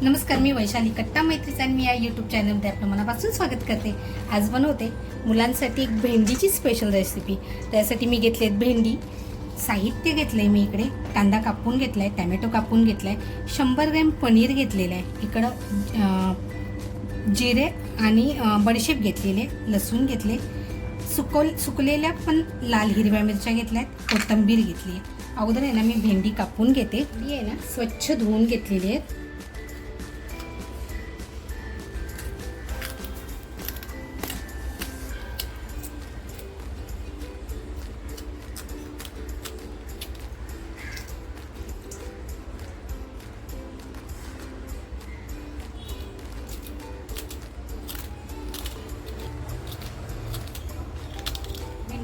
नमस्कार मी वैशाली कट्टा मैत्रीच आणि मी या यूट्यूब चॅनलमध्ये आपलं मनापासून स्वागत करते. आज बनवते मुलांसाठी एक भेंडीची स्पेशल रेसिपी त्यासाठी मी घेतली आहेत भेंडी. साहित्य घेतलं आहे मी इकडे. कांदा कापून घेतला आहे टॅमॅटो कापून घेतला आहे शंभर ग्रॅम पनीर घेतलेलं आहे. इकडं जिरे आणि बडीशेप घेतलेले लसूण घेतले सुकव सुकलेल्या पण लाल हिरव्या मिरच्या घेतल्या आहेत कोथिंबीर घेतली आहे. अगोदर आहे ना मी भेंडी कापून घेते. ही आहे ना स्वच्छ धुवून घेतलेली आहे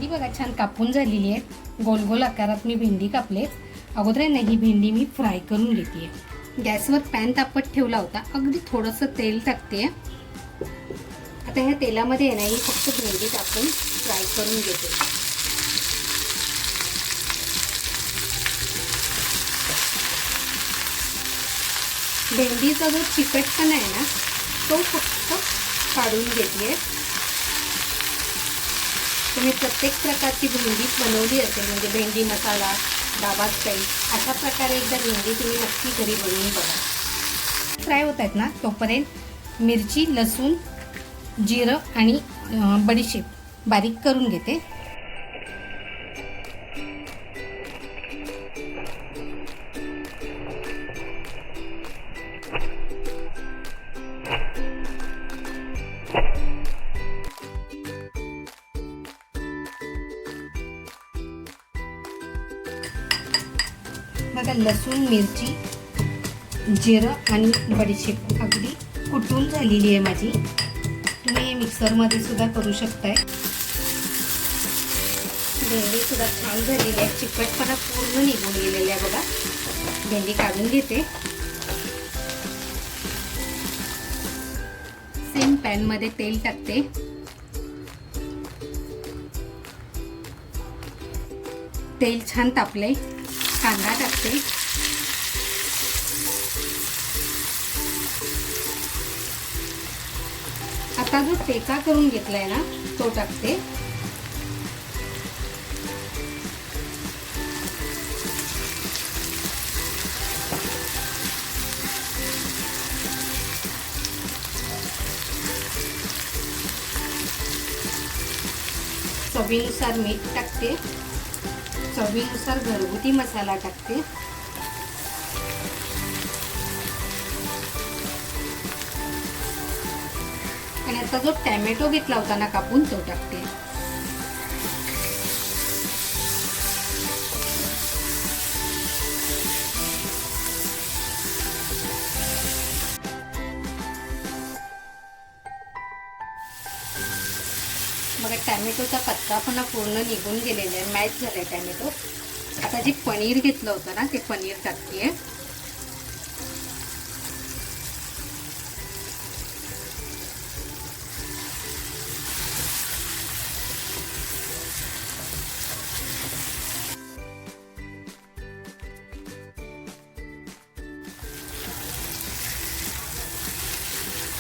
भेंडी बघा छान कापून झालेली आहे. गोल गोल आकारात मी भेंडी कापले अगोदर आहे ना ही भेंडी मी फ्राय करून घेते गॅसवर पॅन तापत ठेवला होता. अगदी थोडंसं तेल टाकते आता ह्या तेलामध्ये आहे ना ही फक्त भेंडी टाकून फ्राय करून घेते. भेंडीचा जो चिकटपणा आहे ना तो फक्त काढून घेते तुम्ही प्रत्येक प्रकारची भेंडी बनवली असेल म्हणजे भेंडी मसाला डाबा स्टाईल अशा प्रकारे एकदा भेंडी तुम्ही नक्की घरी बनवून बघा. फ्राय होत आहेत ना तोपर्यंत मिरची लसूण जिरं आणि बडीशेप बारीक करून घेते. बघा लसूण मिरची जिरं आणि बडीशेप अगदी कुटून झालेली आहे माझी. तुम्ही हे मिक्सरमध्ये सुद्धा करू शकताय. भेंडी सुद्धा छान झालेली आहे. चिकटपणा पूर्ण निघून गेलेली आहे बघा. भेंडी काढून घेते. सेम पॅनमध्ये तेल टाकते. तेल छान तापले कांदा टाकते आता जो टेका करून घेतलाय ना तो टाकते. चवीनुसार मीठ टाकते. चवीनुसार घरगुती मसाला टाकते. आणि आता जो टॅमॅटो घेतला होता ना कापून तो टाकते. टॅमेटोचा कच्चा पण पूर्ण निघून गेलेला आहे मॅच झालाय टॅमॅटो. आता जे पनीर घेतलं होतं ना ते पनीर टाकते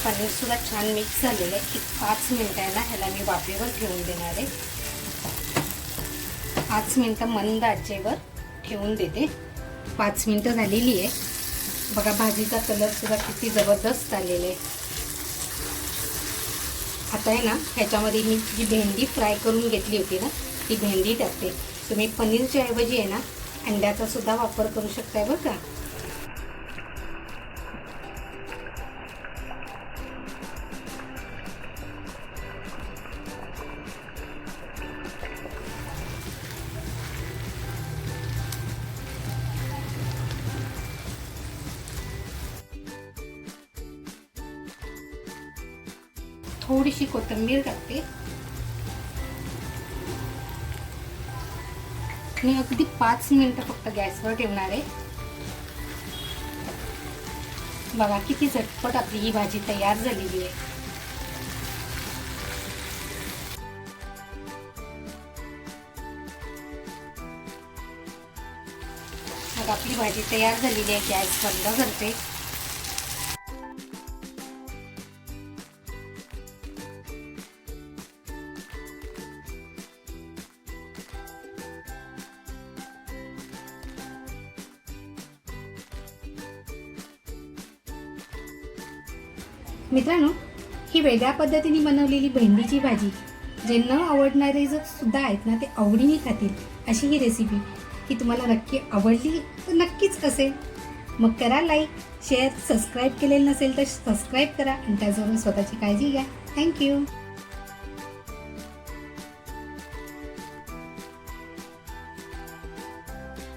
पनीर सुद्धा छान मिक्स झालेलं आहे. एक पाच मिनटं आहे ना ह्याला मी वाफेवर ठेवून देणार आहे. पाच मिनटं मंद आचेवर ठेवून देते. पाच मिनटं झालेली आहे. बघा भाजीचा कलर सुद्धा किती जबरदस्त आलेला आहे. आता आहे ना ह्याच्यामध्ये मी जी भेंडी फ्राय करून घेतली होती ना ती भेंडी टाकते. तुम्ही पनीरच्या ऐवजी आहे ना अंड्याचासुद्धा वापर करू शकताय बरं का? थोडीशी कोथिंबीर टाकते आणि अगदी पाच मिनिटं फक्त गॅसवर ठेवणार आहे. बघा किती झटपट आपली ही भाजी तयार झालेली आहे. मग आपली भाजी तयार झालेली आहे. गॅस बंद करते. मित्रांनो ही वेगळ्या पद्धतीने बनवलेली भेंडीची भाजी जे न आवडणारे जर सुद्धा आहेत ना ते आवडीने खातील अशी ही रेसिपी ही तुम्हाला नक्की आवडली तर नक्कीच असेल. मग करा लाईक शेअर सबस्क्राईब केलेलं नसेल तर सबस्क्राईब करा आणि त्याचबरोबर स्वतःची काळजी घ्या. थँक्यू